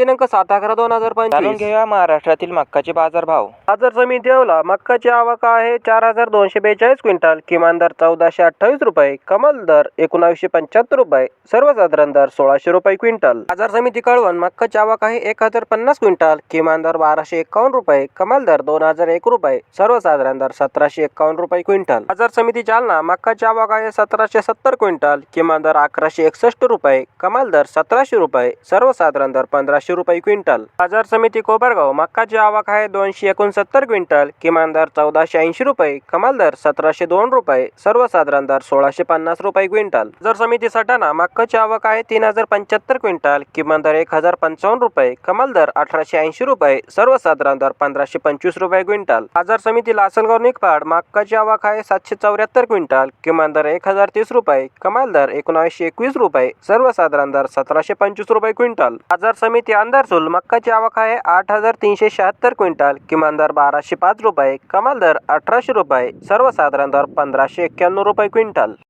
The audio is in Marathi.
दिनांक सात अकरा दोन हजार जाणून पंचवीस घेऊया महाराष्ट्रातील मक्काचे बाजारभाव. बाजार समिती येवला मक्काची आवक आहे चार हजार दोनशे बेचाळीस क्विंटल. किमान दर चौदाशे अठ्ठावीस रुपये. कमाल दर एकोणावीसशे पंच्याहत्तर रुपये. सर्वसाधारण दर सोळाशे रुपये क्विंटल. बाजार समिती कळवण. मक्काची आवक आहे एक हजार पन्नास क्विंटल. किमान दर बाराशे एकावन्न रुपये. कमाल दर दोन हजार एक रुपये. सर्वसाधारण दर सतराशे एकावन्न रुपये क्विंटल. बाजार समिती जालना मक्काची आवक आहे सतराशे सत्तर क्विंटल. किमान दर अकराशे एकसष्ट रुपये. कमाल दर सतराशे रुपये. सर्वसाधारण दर पंधराशे रुपये क्विंटल. बाजार समिती कोपरगाव मक्काची आवक आहे दोनशे एकोणसत्तर क्विंटल. किमान दर चौदाशे ऐंशी रुपये कमाल दर सतराशे दोन रुपये सर्वसाधारण दर सोळाशे पन्नास रुपये क्विंटल. बाजार समिती सटाणा मक्काची आवक आहे तीन हजार पंच्याहत्तर क्विंटल. किमान दर एक हजार पंचावन्न रुपये कमाल दर अठराशे ऐंशी रुपये सर्वसाधारण दर पंधराशे पंचवीस रुपये क्विंटल. बाजार समिती लासलगाव निकपाड मक्काची आवक आहे सातशे चौऱ्याहत्तर क्विंटल. किमान दर एक हजार तीस रुपये कमाल दर एकोणावीसशे एकवीस रुपये सर्वसाधारण दर सतराशे पंचवीस रुपये क्विंटल. बाजार समिती अंधारसूल मक्काची आवक आहे आठ हजार तीनशे शहात्तर क्विंटल. किमान दर बाराशे पाच रुपये कमाल दर अठराशे रुपये सर्वसाधारण दर पंधराशे एक्क्याण्णव रुपये क्विंटल.